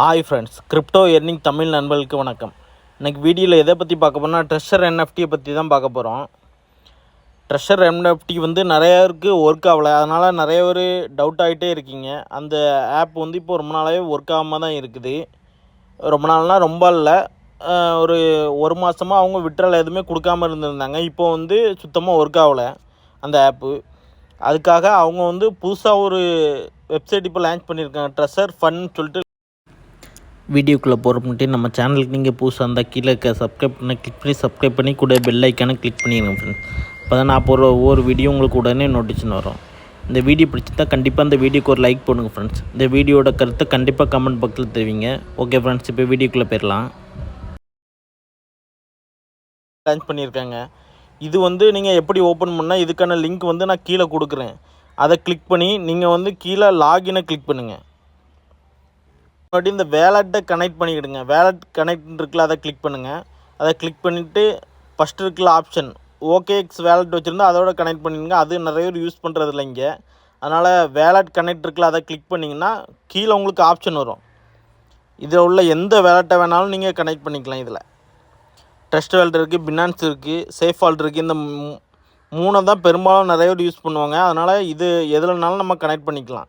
Hi friends crypto earning Tamil நண்பர்களுக்கு வணக்கம். இன்றைக்கி வீடியோவில் எதை பற்றி பார்க்க போனால் ட்ரெஷர் என்எஃப்டியை பற்றி தான் பார்க்க போகிறோம் ட்ரெஷர் என்எஃப்டி வந்து நிறையாருக்கு ஒர்க் ஆகலை. அதனால் நிறைய பேர் டவுட் ஆகிட்டே இருக்கீங்க. அந்த ஆப் வந்து இப்போ ரொம்ப நாளாகவே ஒர்க் ஆகாமல் தான் இருக்குது. ரொம்ப நாள்னால் ரொம்ப இல்லை. ஒரு ஒரு மாதமாக அவங்க விட்ரல் எதுவுமே கொடுக்காம இருந்திருந்தாங்க. இப்போ வந்து சுத்தமாக ஒர்க் ஆகலை அந்த ஆப்பு அதுக்காக அவங்க வந்து புதுசாக ஒரு வெப்சைட் இப்போ லான்ச் பண்ணியிருக்காங்க. ட்ரெஷர் ஃபன் சொல்லிட்டு வீடியோக்குள்ளே போகிற முன்னாடி நம்ம சேனலுக்கு நீங்கள் புதுசாக இருந்தால் கீழே இருக்க சப்ஸ்கிரைப் பண்ண கிளிக் பண்ணி சப்ஸ்கிரைப் பண்ணி கூட பெல் ஐக்கானை கிளிக் பண்ணிடுங்க ஃப்ரெண்ட்ஸ் அப்போ தான் நான் போகிற ஒவ்வொரு வீடியோ உங்களுக்கு உடனே நோட்டிஷன் வரும். இந்த வீடியோ பிடிச்சிருந்தால் கண்டிப்பாக இந்த வீடியோக்கு ஒரு லைக் போடுங்க ஃப்ரெண்ட்ஸ் இந்த வீடியோட கருத்தை கண்டிப்பாக கமெண்ட் பாக்ஸில் தெரிவிங்க. ஓகே ஃப்ரெண்ட்ஸ் இப்போ வீடியோக்குள்ளே போயிடலாம். லான்ச் பண்ணியிருக்காங்க. இது வந்து நீங்கள் எப்படி ஓப்பன் பண்ணால் இதுக்கான லிங்க் வந்து நான் கீழே கொடுக்குறேன். அதை கிளிக் பண்ணி நீங்கள் வந்து கீழே லாகினை கிளிக் பண்ணுங்கள் முன்னாடி இந்த வேலட்டை கனெக்ட் பண்ணிக்கிடுங்க. வேலட் கனெக்ட் இருக்குல்ல அதை கிளிக் பண்ணுங்கள் அதை கிளிக் பண்ணிவிட்டு ஃபஸ்ட்டு இருக்குல்ல ஆப்ஷன் ஓகேஎக்ஸ் வேலட் வச்சுருந்தா அதோட கனெக்ட் பண்ணிடுங்க. அது நிறைய பேர் யூஸ் பண்ணுறது இல்லை இங்கே. அதனால் வேலட் கனெக்ட் இருக்குல்ல அதை கிளிக் பண்ணிங்கன்னா கீழே உங்களுக்கு ஆப்ஷன் வரும். இதில் உள்ள எந்த வேலட்டை வேணாலும் நீங்கள் கனெக்ட் பண்ணிக்கலாம் இதில். ட்ரஸ்ட் வேல்ட் இருக்குது பினான்ஸ் இருக்குது சேஃப் வால்ட் இருக்குது இந்த மூ- மூணை தான் பெரும்பாலும் நிறைய பேர் யூஸ் பண்ணுவாங்க. அதனால் இது எதுலனாலும் நம்ம கனெக்ட் பண்ணிக்கலாம்.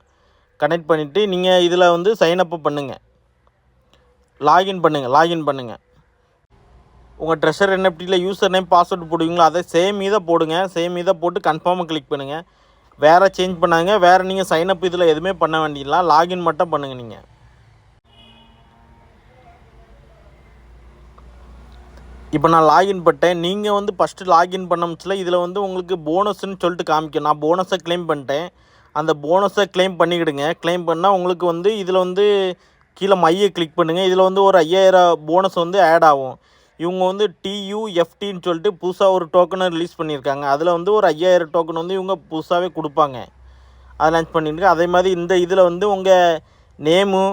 கனெக்ட் பண்ணிவிட்டு நீங்கள் இதில் வந்து சைன் பண்ணுங்கள் லாகின் பண்ணுங்கள் லாகின் பண்ணுங்கள் உங்கள் ட்ரெஷர் என்எஃப்டியில் யூசர் நேம் பாஸ்வேர்டு போடுவீங்களோ அதை சேம் இதை போடுங்க சேம் இதை போட்டு கன்ஃபார்மாக கிளிக் பண்ணுங்கள் வேறு சேஞ்ச் பண்ணாங்க வேறு நீங்கள் சைனப் இதில் எதுவுமே பண்ண வேண்டியலாம் லாகின் மட்டும் பண்ணுங்கள் நீங்கள் இப்போ நான் லாகின் பண்ணிட்டேன் நீங்கள் வந்து ஃபஸ்ட்டு லாகின் பண்ணமுச்சில் இதில் வந்து உங்களுக்கு போனஸ்ன்னு சொல்லிட்டு காமிக்கும் நான் போனஸை க்ளைம் பண்ணிட்டேன். அந்த போனஸை க்ளைம் பண்ணிக்கிடுங்க. க்ளைம் பண்ணால் உங்களுக்கு வந்து இதில் வந்து கீழே மையை கிளிக் பண்ணுங்கள் இதில் வந்து ஒரு ஐயாயிரம் போனஸ் வந்து ஆட் ஆகும். இவங்க வந்து டியூஎஃப்டின்னு சொல்லிட்டு புதுசாக ஒரு டோக்கனை ரிலீஸ் பண்ணியிருக்காங்க. அதில் வந்து ஒரு ஐயாயிரம் டோக்கன் வந்து இவங்க புதுசாகவே கொடுப்பாங்க. அதை லான்ச் பண்ணிட்டு அதே மாதிரி இந்த இதில் வந்து உங்கள் நேமு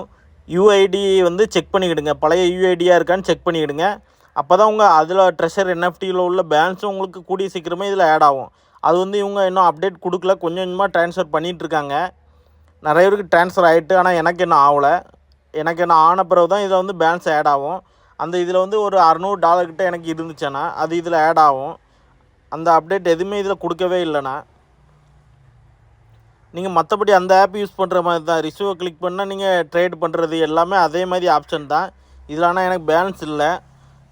யூஐடி வந்து செக் பண்ணிக்கிடுங்க. பழைய யூஐடியாக இருக்கான்னு செக் பண்ணிக்கிடுங்க. அப்போ தான் உங்கள் அதில் ட்ரெஷர் என்எஃப்டியில் உள்ள பேலன்ஸும் உங்களுக்கு கூடிய சீக்கிரமே இதில் ஆட் ஆகும். அது வந்து இவங்க இன்னும் அப்டேட் கொடுக்கல. கொஞ்சம் கொஞ்சமாக ட்ரான்ஸ்ஃபர் பண்ணிகிட்டு இருக்காங்க நிறைய பேருக்கு ட்ரான்ஸ்ஃபர் ஆகிட்டு ஆனால் எனக்கு இன்னும் ஆகலை. எனக்கு என்ன ஆன பிறகு தான் இதில் வந்து பேலன்ஸ் ஆட் ஆகும். அந்த இதில் வந்து ஒரு அறநூறு டாலர் கிட்டே எனக்கு இருந்துச்சுன்னா அது இதில் ஆட் ஆகும். அந்த அப்டேட் எதுவுமே இதில் கொடுக்கவே இல்லைண்ணா. நீங்கள் மற்றபடி அந்த ஆப் யூஸ் பண்ணுற மாதிரி தான். ரிசீவை கிளிக் பண்ணால் நீங்கள் ட்ரேட் பண்ணுறது எல்லாமே அதே மாதிரி ஆப்ஷன் தான். இதில் ஆனால் எனக்கு பேலன்ஸ் இல்லை.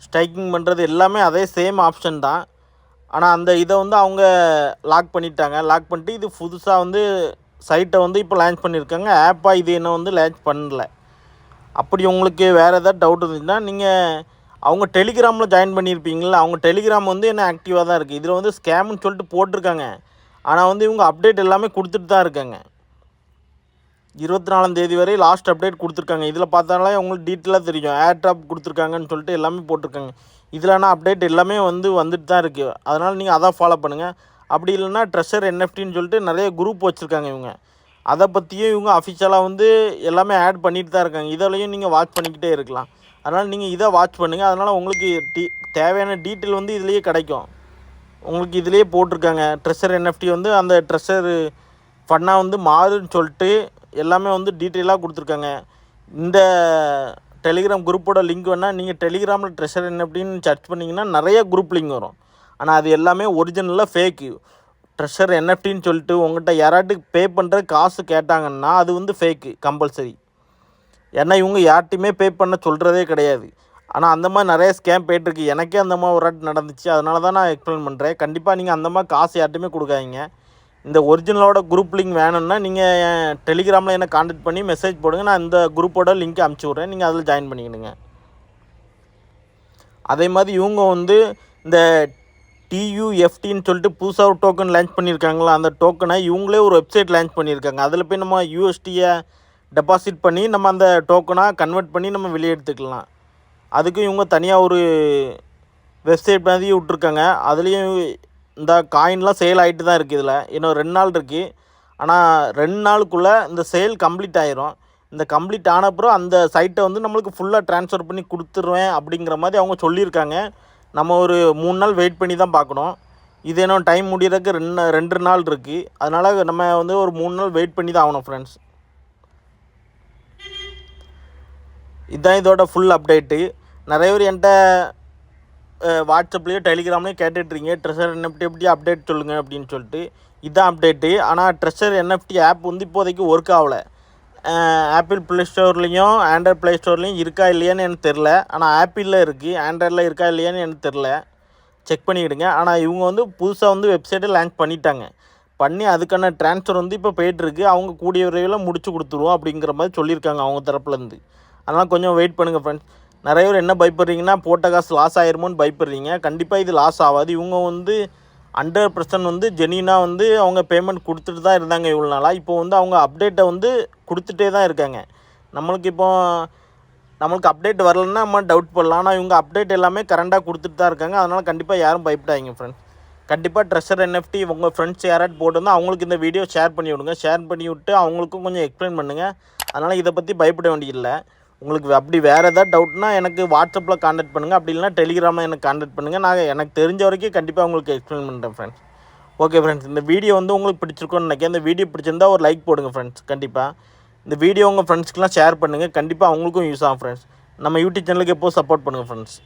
ஸ்ட்ரைக்கிங் பண்ணுறது எல்லாமே அதே சேம் ஆப்ஷன் தான். ஆனால் அந்த இதை வந்து அவங்க லாக் பண்ணிட்டாங்க. லாக் பண்ணிட்டு இது புதுசாக வந்து சைட்டை வந்து இப்போ லான்ச் பண்ணியிருக்காங்க ஆப்பாக இது இன்னும் வந்து லான்ச் பண்ணல. அப்படி உங்களுக்கு வேறு ஏதாவது டவுட் இருந்துச்சுன்னா நீங்கள் அவங்க டெலிகிராமில் ஜாயின் பண்ணியிருப்பீங்களா அவங்க டெலிகிராம் வந்து என்ன ஆக்டிவாக தான் இருக்குது இதில் வந்து ஸ்கேம்னு சொல்லிட்டு போட்டிருக்காங்க. ஆனால் வந்து இவங்க அப்டேட் எல்லாமே கொடுத்துட்டு தான் இருக்காங்க. இருபத்தி நாலாம் தேதி வரை லாஸ்ட் அப்டேட் கொடுத்துருக்காங்க. இதில் பார்த்தாலே உங்களுக்கு டீட்டெயிலாக தெரியும். ஏர் ட்ராப் கொடுத்துருக்காங்கன்னு சொல்லிட்டு எல்லாமே போட்டிருக்காங்க. இதில்னா அப்டேட் எல்லாமே வந்து வந்துட்டு தான் இருக்குது அதனால் நீங்கள் அதான் ஃபாலோ பண்ணுங்கள் அப்படி இல்லைன்னா ட்ரெஷர் என்எஃப்டின்னு சொல்லிட்டு நிறைய குரூப் வச்சுருக்காங்க இவங்க. அதை பற்றியும் இவங்க அஃபிஷியலாக வந்து எல்லாமே ஆட் பண்ணிட்டு தான் இருக்காங்க. இதிலையும் நீங்கள் வாட்ச் பண்ணிக்கிட்டே இருக்கலாம். அதனால் நீங்கள் இதை வாட்ச் பண்ணுங்கள் அதனால் உங்களுக்கு டீ தேவையான டீட்டெயில் வந்து இதுலேயே கிடைக்கும். உங்களுக்கு இதுலேயே போட்டிருக்காங்க. ட்ரெஷர் என்எஃப்டி வந்து அந்த ட்ரெஷர் ஃபன்னாக வந்து மாறுன்னு சொல்லிட்டு எல்லாமே வந்து டீட்டெயிலாக கொடுத்துருக்காங்க. இந்த டெலிகிராம் குரூப்போட லிங்க் வேணால் நீங்கள் டெலிகிராமில் ட்ரெஷர் என்ன அப்படின்னு சர்ச் பண்ணிங்கன்னா நிறைய குரூப் லிங்க் வரும். ஆனால் அது எல்லாமே ஒரிஜினலாக ஃபேக்கு ட்ரெஷர் என்எஃப்டின்னு சொல்லிட்டு உங்கள்கிட்ட யாராட்டுக்கு பே பண்ணுற காசு கேட்டாங்கன்னா அது வந்து ஃபேக்கு கம்பல்சரி ஏன்னா இவங்க யார்ட்டையுமே பே பண்ண சொல்கிறதே கிடையாது. ஆனால் அந்த மாதிரி நிறைய ஸ்கேம் போயிட்டுருக்கு. எனக்கே அந்த மாதிரி ஒரு வாட்டி நடந்துச்சு. அதனால தான் நான் எக்ஸ்பிளைன் பண்ணுறேன் கண்டிப்பாக நீங்கள் அந்த மாதிரி காசு யார்ட்டையுமே கொடுக்காதீங்க. இந்த ஒரிஜினலோட குரூப் லிங்க் வேணும்னா நீங்கள் என் டெலிகிராமில் என்ன காண்டாக்ட் பண்ணி மெசேஜ் போடுங்க. நான் இந்த குரூப்போட லிங்க் அமுச்சு விட்றேன். நீங்கள் அதில் ஜாயின் பண்ணிக்கணுங்க அதே மாதிரி இவங்க வந்து இந்த டியூஎஃப்டின்னு சொல்லிட்டு புதுசாக ஒரு டோக்கன் லான்ச் பண்ணியிருக்காங்களா அந்த டோக்கனை இவங்களே ஒரு வெப்சைட் லான்ச் பண்ணியிருக்காங்க அதில் போய் நம்ம யூஎஸ்டியை டெபாசிட் பண்ணி நம்ம அந்த டோக்கனாக கன்வெர்ட் பண்ணி நம்ம வெளியே எடுத்துக்கலாம். அதுக்கு இவங்க தனியாக ஒரு வெப்சைட் மாதிரி விட்ருக்காங்க அதுலேயும் இந்த காயின்லாம் சேல் ஆகிட்டு தான் இருக்குது இதில். இன்னும் ரெண்டு நாள் இருக்குது ஆனால் ரெண்டு நாளுக்குள்ளே இந்த சேல் கம்ப்ளீட் ஆயிரும். இந்த கம்ப்ளீட் ஆனப்புறம் அந்த சைட்டை வந்து நம்மளுக்கு ஃபுல்லாக ட்ரான்ஸ்ஃபர் பண்ணி கொடுத்துருவேன் அப்படிங்கிற மாதிரி அவங்க சொல்லியிருக்காங்க. நம்ம ஒரு மூணு நாள் வெயிட் பண்ணி தான் பார்க்கணும். இது என்ன டைம் முடியறதுக்கு ரெண்டு ரெண்டு நாள் இருக்குது அதனால் நம்ம வந்து ஒரு மூணு நாள் வெயிட் பண்ணி தான் ஆகணும் ஃப்ரெண்ட்ஸ் இதுதான் இதோட ஃபுல் அப்டேட்டு நிறைய பேர் என்கிட்ட வாட்ஸ்அப்லேயோ டெலிகிராம்லேயோ கேட்டுட்ருக்கீங்க. ட்ரெஷர் என்எஃப்டி எப்படி அப்டேட் சொல்லுங்கள் அப்படின்னு சொல்லிட்டு. இதுதான் அப்டேட்டு ஆனால் ட்ரெஷர் என்எஃப்டி ஆப் வந்து இப்போதைக்கு ஒர்க் ஆகலை. ஆப்பிள் ப்ளே ஸ்டோர்லேயும் ஆண்ட்ராய்ட் ப்ளே ஸ்டோர்லேயும் இருக்கா இல்லையான்னு எனக்கு தெரில ஆனால் ஆப்பிளில் இருக்குது ஆண்ட்ராய்டில் இருக்கா இல்லையான்னு எனக்கு தெரில செக் பண்ணிக்கிடுங்க ஆனால் இவங்க வந்து புதுசாக வந்து வெப்சைட்டை லான்ச் பண்ணிட்டாங்க. பண்ணி அதுக்கான ட்ரான்ஸ்ஃபர் வந்து இப்போ போயிட்டுருக்கு அவங்க கூடிய விரைவில் முடிச்சு கொடுத்துருவோம் அப்படிங்கிற மாதிரி சொல்லியிருக்காங்க அவங்க தரப்புலேருந்து அதனால் கொஞ்சம் வெயிட் பண்ணுங்கள் ஃப்ரெண்ட்ஸ் நிறைய பேர் என்ன பயப்படுறீங்கன்னா போட்ட காசு லாஸ் ஆயிருமோன்னு பயப்படுறீங்க. கண்டிப்பாக இது லாஸ் ஆகாது. இவங்க வந்து ஹண்ட்ரட் பர்சன்ட் வந்து ஜெனியூனாக வந்து அவங்க பேமெண்ட் கொடுத்துட்டு தான் இருந்தாங்க இவ்வளோ நாளாக இப்போ வந்து அவங்க அப்டேட்டை வந்து கொடுத்துட்டே தான் இருக்காங்க. நம்மளுக்கு இப்போ நம்மளுக்கு அப்டேட் வரலன்னா நம்ம டவுட் பண்ணலாம் ஆனால் இவங்க அப்டேட் எல்லாமே கரண்டாக கொடுத்துட்டு தான் இருக்காங்க. அதனால் கண்டிப்பாக யாரும் பயப்படாதீங்க ஃப்ரெண்ட்ஸ் கண்டிப்பாக ட்ரெஷர் என்எஃப்டி உங்கள் ஃப்ரெண்ட்ஸ் யாராவது போட்டு அவங்களுக்கு இந்த வீடியோ ஷேர் பண்ணி விடுங்க. ஷேர் பண்ணி விட்டு அவங்களுக்கும் கொஞ்சம் எக்ஸ்பிளைன் பண்ணுங்கள் அதனால் இதை பற்றி பயப்பட வேண்டியதில்லை. உங்களுக்கு அப்படி வேறு ஏதாவது டவுட்னா எனக்கு வாட்ஸ்அப்பில் காண்டாக்ட் பண்ணுங்கள் அப்படி இல்லைனா டெலிகிராமில் எனக்கு காண்டாக்ட் பண்ணுங்கள் நான் எனக்கு தெரிஞ்ச வரைக்கும் கண்டிப்பாக உங்களுக்கு எக்ஸ்பிளைன் பண்ணுறேன் ஃப்ரெண்ட்ஸ் ஓகே ஃப்ரெண்ட்ஸ் இந்த வீடியோ வந்து உங்களுக்கு பிடிச்சிருக்கோன்னு நினைக்கிறேன். இந்த வீடியோ பிடிச்சிருந்தா ஒரு லைக் போடுங்க ஃப்ரெண்ட்ஸ் கண்டிப்பாக இந்த வீடியோ உங்கள் ஃப்ரெண்ட்ஸ்க்குலாம் ஷேர் பண்ணுங்கள் கண்டிப்பாக அவங்களுக்கும் யூஸ் ஆகும் ஃப்ரெண்ட்ஸ் நம்ம யூடியூப் சேனலுக்கு எப்போது சப்போர்ட் பண்ணுங்கள் ஃப்ரெண்ட்ஸ்